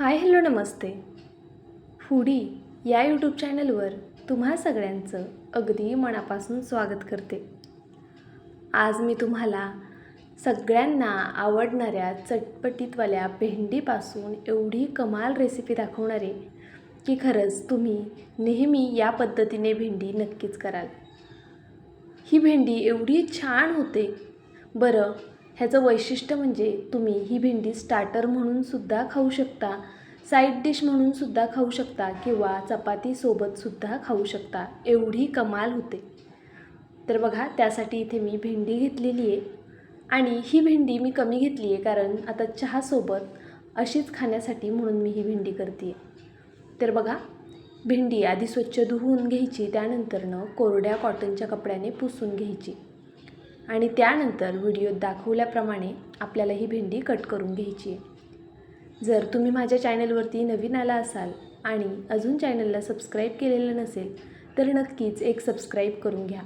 हाय hello नमस्ते. Foodie या YouTube चॅनलवर तुम्हा सगळ्यांचं अगदी मनापासून स्वागत करते. आज मी तुम्हाला सगळ्यांना आवडणाऱ्या चटपटीतवाल्या भेंडीपासून एवढी कमाल रेसिपी दाखवणार आहे की खरंच तुम्ही नेहमी या पद्धतीने भेंडी नक्कीच कराल. ही भेंडी एवढी छान होते. बरं ह्याचं वैशिष्ट्य म्हणजे तुम्ही ही भेंडी स्टार्टर म्हणूनसुद्धा खाऊ शकता साईड डिश म्हणूनसुद्धा खाऊ शकता किंवा चपातीसोबतसुद्धा खाऊ शकता. एवढी कमाल होते. तर बघा त्यासाठी इथे मी भेंडी घेतलेली आहे. आणि ही भेंडी मी कमी घेतली आहे कारण आता चहासोबत अशीच खाण्यासाठी म्हणून मी ही भेंडी करते आहे तर बघा भेंडी आधी स्वच्छ धुवून घ्यायची त्यानंतरनं कोरड्या कॉटनच्या कपड्याने पुसून घ्यायची. आणि त्यानंतर व्हिडिओत दाखवल्याप्रमाणे आपल्याला ही भेंडी कट करून घ्यायची आहे. जर तुम्ही माझ्या चॅनलवरती नवीन आला असाल आणि अजून चॅनलला सबस्क्राईब केलेलं नसेल तर नक्कीच एक सबस्क्राईब करून घ्या.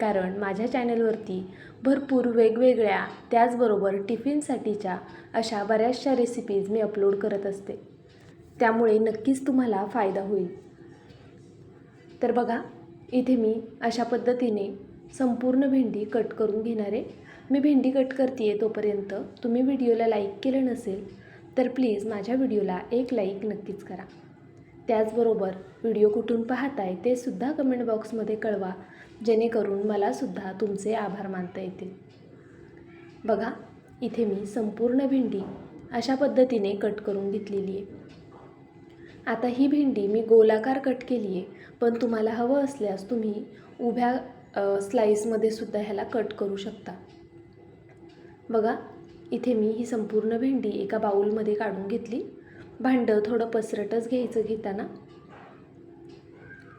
कारण माझ्या चॅनलवरती भरपूर वेगवेगळ्या त्याचबरोबर टिफिनसाठीच्या अशा बऱ्याचशा रेसिपीज मी अपलोड करत असते. त्यामुळे नक्कीच तुम्हाला फायदा होईल. तर बघा इथे मी अशा पद्धतीने संपूर्ण भेंडी कट करून घेणार. आहे मी भेंडी कट करते आहे तोपर्यंत तुम्ही व्हिडिओला लाईक केलं नसेल तर प्लीज माझ्या व्हिडिओला एक लाईक नक्कीच करा. त्याचबरोबर व्हिडिओ कुठून पाहताय ते सुद्धा कमेंट बॉक्समध्ये कळवा जेणेकरून मलासुद्धा तुमचे आभार मानता येतील. बघा इथे मी संपूर्ण भेंडी अशा पद्धतीने कट करून घेतलेली आहे. आता ही भेंडी मी गोलाकार कट केली आहे पण तुम्हाला हवं असल्यास तुम्ही उभ्या स्लाईसमध्ये सुद्धा ह्याला कट करू शकता. बघा इथे मी ही संपूर्ण भेंडी एका बाऊलमध्ये काढून घेतली. भांडं थोडं पसरटच घ्यायचं घेताना.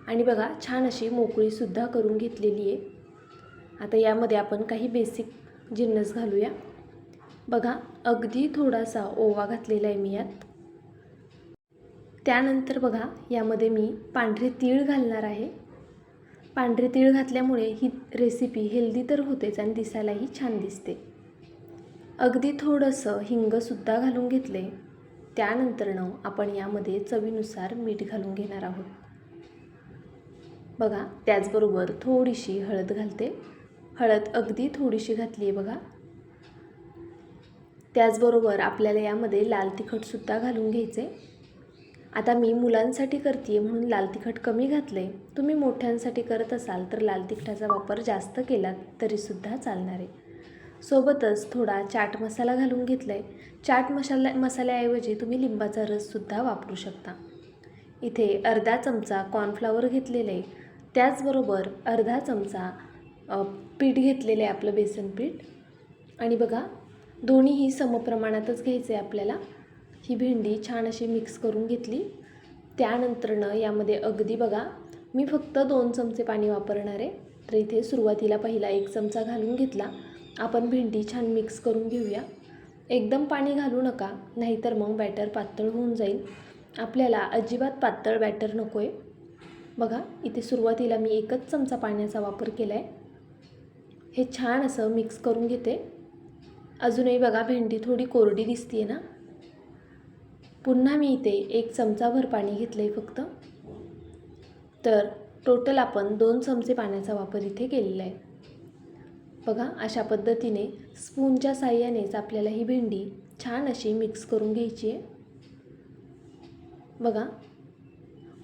आणि बघा छान अशी मोकळीसुद्धा करून घेतलेली आहे. आता यामध्ये आपण काही बेसिक जिन्नस घालूया. बघा अगदी थोडासा ओवा घातलेला आहे मी यात. त्यानंतर बघा यामध्ये मी पांढरे तीळ घालणार आहे. पांढरे तीळ घातल्यामुळे ही रेसिपी हेल्दी तर होतेच आणि दिसायलाही छान दिसते. अगदी थोडंसं हिंगसुद्धा घालून घेतले. त्यानंतरनं आपण यामध्ये चवीनुसार मीठ घालून घेणार आहोत. बघा त्याचबरोबर थोडीशी हळद घालते. हळद अगदी थोडीशी घातली आहे बघा. त्याचबरोबर आपल्याला यामध्ये लाल तिखटसुद्धा घालून घ्यायचे. आता मी मुलांसाठी करते म्हणून लाल तिखट कमी घातलं आहे तुम्ही मोठ्यांसाठी करत असाल तर लाल तिखटाचा वापर जास्त केला तरीसुद्धा चालणार आहे. सोबतच थोडा चाट मसाला घालून घेतला आहे चाट मसाला मसाल्याऐवजी तुम्ही लिंबाचा रससुद्धा वापरू शकता. इथे अर्धा चमचा कॉर्नफ्लावर घेतलेलं आहे त्याचबरोबर अर्धा चमचा पीठ घेतलेलं आहे आपलं बेसन पीठ. आणि बघा दोन्हीही समप्रमाणातच घ्यायचं आहे आपल्याला. ही भेंडी छान अशी मिक्स करून घेतली. त्यानंतरनं यामध्ये अगदी बघा मी फक्त दोन चमचे पाणी वापरणार आहे. तर इथे सुरुवातीला पहिला एक चमचा घालून घेतला. आपण भेंडी छान मिक्स करून घेऊया. एकदम पाणी घालू नका नाहीतर मग बॅटर पातळ होऊन जाईल. आपल्याला अजिबात पातळ बॅटर नको आहे बघा इथे सुरुवातीला मी एकच चमचा पाण्याचा वापर केला आहे हे छान असं मिक्स करून घेते. अजूनही बघा भेंडी थोडी कोरडी दिसते आहे ना? पुन्हा मी इथे एक चमचाभर पाणी घेतलं आहे फक्त. तर टोटल आपण दोन चमचे पाण्याचा वापर इथे केलेला आहे. बघा अशा पद्धतीने स्पूनच्या साह्यानेच आपल्याला ही भेंडी छान अशी मिक्स करून घ्यायची आहे. बघा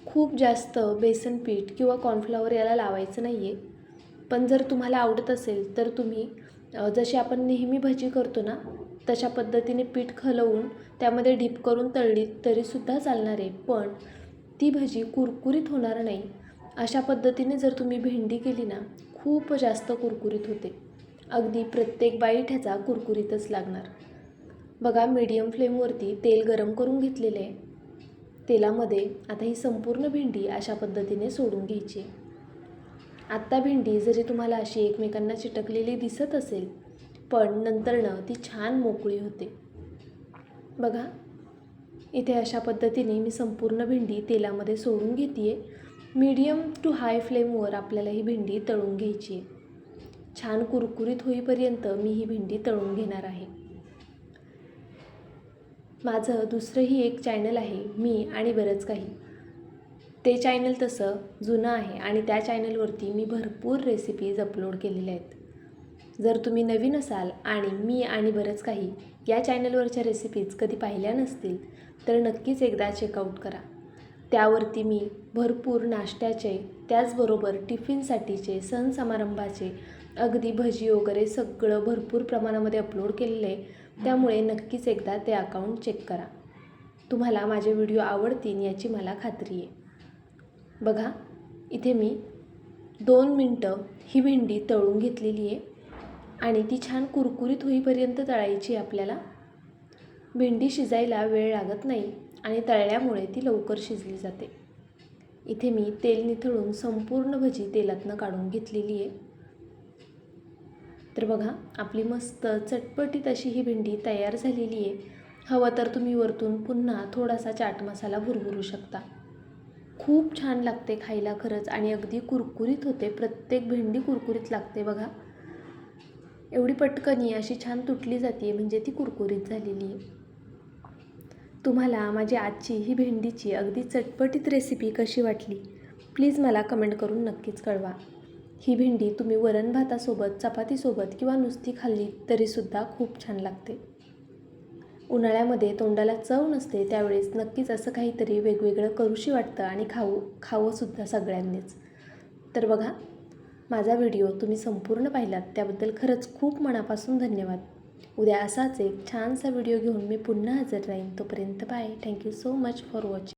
खूप जास्त बेसन पीठ किंवा कॉर्नफ्लॉवर याला लावायचं नाही आहे पण जर तुम्हाला आवडत असेल तर तुम्ही जशी आपण नेहमी भजी करतो ना तशा पद्धतीने पीठ खलवून त्यामध्ये डीप करून तळली तरीसुद्धा चालणार आहे. पण ती भजी कुरकुरीत होणार नाही. अशा पद्धतीने जर तुम्ही भेंडी केली ना खूप जास्त कुरकुरीत होते. अगदी प्रत्येक बाईट ह्याचा कुरकुरीतच लागणार. बघा मीडियम फ्लेमवरती तेल गरम करून घेतलेले आहे. तेलामध्ये आता ही संपूर्ण भेंडी अशा पद्धतीने सोडून घ्यायची. आत्ता भेंडी जरी तुम्हाला अशी एकमेकांना चिटकलेली दिसत असेल पण नंतरनं ती छान मोकळी होते. बघा इथे अशा पद्धतीने मी संपूर्ण भेंडी तेलामध्ये सोडून घेते आहे मीडियम टू हाय फ्लेमवर आपल्याला ही भेंडी तळून घ्यायची आहे. छान कुरकुरीत होईपर्यंत मी ही भेंडी तळून घेणार आहे. माझं दुसरंही एक चॅनल आहे मी आणि बरंच काही. ते चॅनल तसं जुनं आहे आणि त्या चॅनलवरती मी भरपूर रेसिपीज अपलोड केलेल्या आहेत. जर तुम्ही नवीन असाल आणि मी आणि बरंच काही या चॅनलवरच्या रेसिपीज कधी पाहिल्या नसतील तर नक्कीच एकदा चेकआउट करा. त्यावरती मी भरपूर नाश्त्याचे त्याचबरोबर टिफिनसाठीचे सण समारंभाचे अगदी भजी वगैरे सगळं भरपूर प्रमाणामध्ये अपलोड केलेलं आहे. त्यामुळे नक्कीच एकदा ते अकाउंट चेक करा. तुम्हाला माझे व्हिडिओ आवडतील याची मला खात्री आहे. बघा इथे मी दोन मिनटं ही भेंडी तळून घेतलेली आहे. आणि ती छान कुरकुरीत होईपर्यंत तळायची आहे आपल्याला. भेंडी शिजायला वेळ लागत नाही आणि तळल्यामुळे ती लवकर शिजली जाते. इथे मी तेल निथळून संपूर्ण भजी तेलातनं काढून घेतलेली आहे. तर बघा आपली मस्त चटपटीत अशी ही भेंडी तयार झालेली आहे. हवं तर तुम्ही वरतून पुन्हा थोडासा चाट मसाला भुरभुरू शकता. खूप छान लागते खायला खरंच आणि अगदी कुरकुरीत होते. प्रत्येक भेंडी कुरकुरीत लागते बघा. एवढी पटकनी अशी छान तुटली जाते म्हणजे ती कुरकुरीत झालेली आहे. तुम्हाला माझी आजची ही भेंडीची अगदी चटपटीत रेसिपी कशी वाटली प्लीज मला कमेंट करून नक्कीच कळवा. ही भेंडी तुम्ही वरण भातासोबत चपातीसोबत किंवा नुसती खाल्ली तरीसुद्धा खूप छान लागते. उन्हाळ्यामध्ये तोंडाला चव नसते त्यावेळेस नक्कीच असं काहीतरी वेगवेगळं करूशी वाटतं आणि खाऊ खावंसुद्धा सगळ्यांनीच. तर बघा माझा व्हिडिओ तुम्ही संपूर्ण पाहिलात त्याबद्दल खरंच खूप मनापासून धन्यवाद. उद्या असाच एक छानसा व्हिडिओ घेऊन मी पुन्हा हजर राहीन. तोपर्यंत bye thank you so much for watching